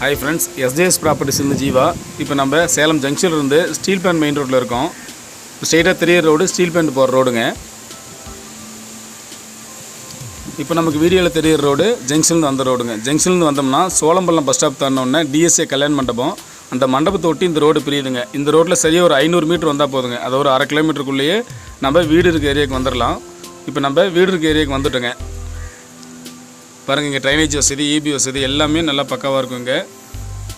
Hi friends SJS properties இருந்து ஜீவா. இப்போ நம்ம சேலம் ஜங்ஷன்லேருந்து ஸ்டீல் பேண்ட் மெயின் ரோட்டில் இருக்கோம். ஸ்ட்ரெயிட்டாக தெரியர் ரோடு ஸ்டீல் பேண்ட் போகிற ரோடுங்க இப்போ நமக்கு வீடியோவில் தெரியிற ரோடு ஜங்ஷன்லேருந்து வந்த ரோடுங்க ஜங்ஷன்லேருந்து வந்தோம்னா சோளம்பள்ளம் பஸ் ஸ்டாப் தாண்டினோடனே டிஎஸ்ஏ கல்யாண மண்டபம் அந்த மண்டபத்தை ஒட்டி இந்த ரோடு பிரியுதுங்க. இந்த ரோட்டில் சரியாக ஒரு ஐநூறு மீட்டர் வந்தால் போதுங்க. அது ஒரு அரை கிலோமீட்டருக்குள்ளேயே நம்ம வீடு இருக்க ஏரியாவுக்கு வந்துடலாம் இப்போ நம்ம வீடு இருக்க ஏரியாவுக்கு வந்துட்டோங்க. பாருங்கள் இங்கே ட்ரைனேஜ் வசதி இபி வசதி எல்லாமே நல்லா பக்காவாக இருக்கும் இங்கே.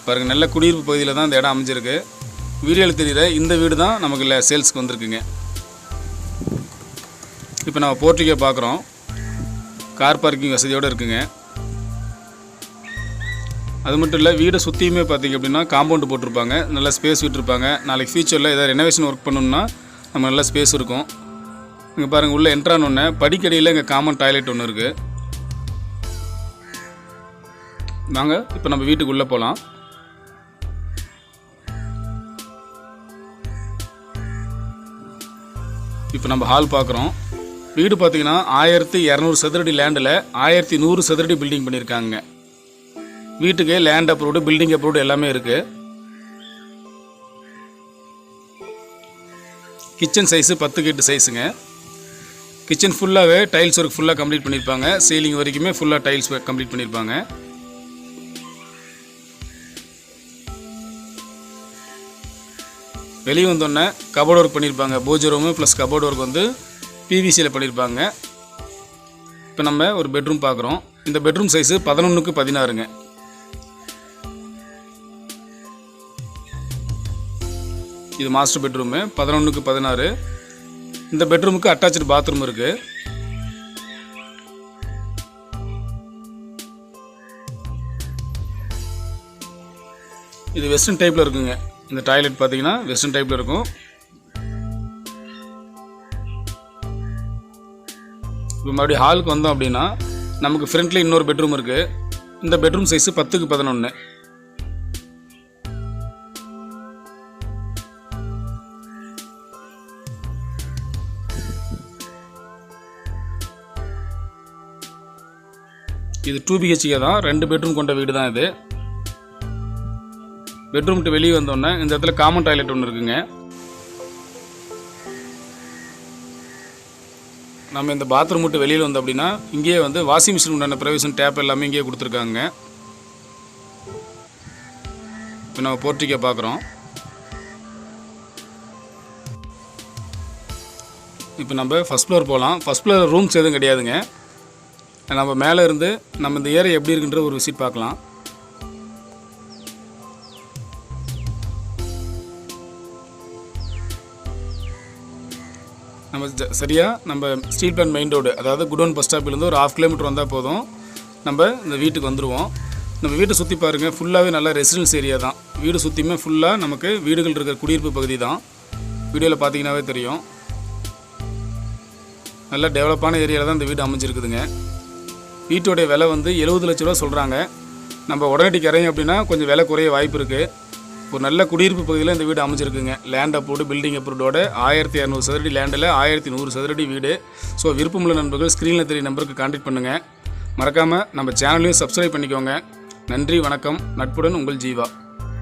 பாருங்கள் நல்ல குடியிருப்பு பகுதியில் தான் இந்த இடம் அமைஞ்சிருக்கு. வீடியோவில் தெரியுற இந்த வீடு தான் நமக்கு இல்லை சேல்ஸ்க்கு வந்திருக்குங்க. இப்போ நம்ம போர்ட்டிகோ பார்க்குறோம் கார் பார்க்கிங் வசதியோடு இருக்குங்க. அது மட்டும் இல்லை வீடை சுற்றியுமே பார்த்தீங்க அப்படின்னா காம்பவுண்டு போட்டிருப்பாங்க. நல்லா ஸ்பேஸ் விட்டுருப்பாங்க. நாளைக்கு ஃபியூச்சரில் ஏதாவது ரெனோவேஷன் ஒர்க் பண்ணணும்னா நம்ம நல்லா ஸ்பேஸ் இருக்கும். இங்கே பாருங்கள் உள்ளே என்ட்ரானோடனே படிக்கடியில் இங்கே காமன் டாய்லெட் ஒன்று இருக்குது வாங்க இப்போ நம்ம வீட்டுக்குள்ளே போகலாம் இப்போ நம்ம ஹால் பார்க்குறோம் வீடு பார்த்தீங்கன்னா ஆயிரத்தி இரநூறு சதுரடி லேண்டில் ஆயிரத்தி நூறு சதுரடி பில்டிங் பண்ணியிருக்காங்க வீட்டுக்கு லேண்ட் அப்ரூவ்டு பில்டிங் அப்ரூவ்டு எல்லாமே இருக்குது கிச்சன் சைஸு பத்து எட்டு சைஸுங்க கிச்சன் ஃபுல்லாகவே டைல்ஸ் ஒர்க் ஃபுல்லாக கம்ப்ளீட் பண்ணியிருப்பாங்க சீலிங் வரைக்குமே ஃபுல்லாக டைல்ஸ் கம்ப்ளீட் பண்ணியிருப்பாங்க வெளியே வந்தோடனே கபோர்ட் ஒர்க் பண்ணியிருப்பாங்க பூஜை ரூமு ப்ளஸ் கபோர்ட் ஒர்க் வந்து பிவிசியில் பண்ணியிருப்பாங்க இப்போ நம்ம ஒரு பெட்ரூம் பார்க்குறோம் இந்த பெட்ரூம் சைஸு பதினொன்றுக்கு பதினாறுங்க. இது மாஸ்டர் பெட்ரூமு பதினொன்றுக்கு பதினாறு. இந்த பெட்ரூமுக்கு அட்டாச்சு பாத்ரூம் இருக்குது இது வெஸ்டர்ன் டைப்பில் இருக்குங்க. இந்த டாய்லெட் பார்த்தீங்கன்னா வெஸ்டர்ன் டைப்பில் இருக்கும். இப்போ மறுபடியும் ஹாலுக்கு வந்தோம் அப்படின்னா நமக்கு ஃப்ரண்ட்ல இன்னொரு பெட்ரூம் இருக்குது இந்த பெட்ரூம் சைஸு பத்துக்கு பதினொன்று இது டூ பிஹெச்கே தான். ரெண்டு பெட்ரூம் கொண்ட வீடு தான் இது. பெட்ரூம் விட்டு வெளியே வந்தோடனே இந்த இடத்துல காமன் டாய்லெட் ஒன்று இருக்குங்க. நம்ம இந்த பாத்ரூம் விட்டு வெளியில் வந்தோம் அப்படின்னா இங்கேயே வந்து வாஷிங் மிஷின் உண்டான ப்ரொவிஷன் டேப் எல்லாமே இங்கேயே கொடுத்துருக்காங்க. இப்போ நம்ம போர்ட்டிக்கை பார்க்குறோம். இப்போ நம்ம ஃபஸ்ட் ஃப்ளோர் போகலாம் ஃபஸ்ட் ஃப்ளோர் ரூம்ஸ் எதுவும் கிடையாதுங்க. நம்ம மேலே இருந்து நம்ம இந்த ஏரியா எப்படி இருக்குன்ற ஒரு விசிட் பார்க்கலாம். நம்ம ஜ- நம்ம ஸ்டீல் பிளான் மெயின் ரோடு அதாவது குடோன் பஸ் ஸ்டாப்லேருந்து ஒரு ஹாஃப் கிலோமீட்டர் வந்தால் போதும். நம்ம இந்த வீட்டுக்கு வந்துடுவோம் நம்ம வீட்டை சுற்றி பாருங்கள் ஃபுல்லாகவே நல்ல ரெசிடென்ஸ் ஏரியா தான். வீடு சுற்றியுமே ஃபுல்லாக நமக்கு வீடுகள் இருக்கிற குடியிருப்பு பகுதி தான். வீடியோவில் பார்த்தீங்கன்னாவே தெரியும். நல்லா டெவலப்பான ஏரியாவில் தான் இந்த வீடு அமைஞ்சிருக்குதுங்க. வீட்டோடைய விலை வந்து எழுபது லட்ச ரூபா சொல்கிறாங்க நம்ம உடனடி கரையும் அப்படின்னா கொஞ்சம் விலை குறைய வாய்ப்பு இருக்குது ஒரு நல்ல குடியிருப்பு பகுதியில் இந்த வீடு அமைச்சிருக்குங்க லேண்ட் அப்ரூவ்டு பில்டிங் அப்ரூவ்டோட ஆயிரத்தி இரநூறு சதுரடி லேண்டில் ஆயிரத்தி நூறு சதுரடி வீடு. ஸோ விருப்பமுள்ள நண்பர்கள் ஸ்க்ரீனில் தெரிய நம்பருக்கு கான்டாக்ட் பண்ணுங்கள் மறக்காமல் நம்ம சேனலையும் சப்ஸ்கிரைப் பண்ணிக்கோங்க. நன்றி வணக்கம். நட்புடன் உங்கள் ஜீவா.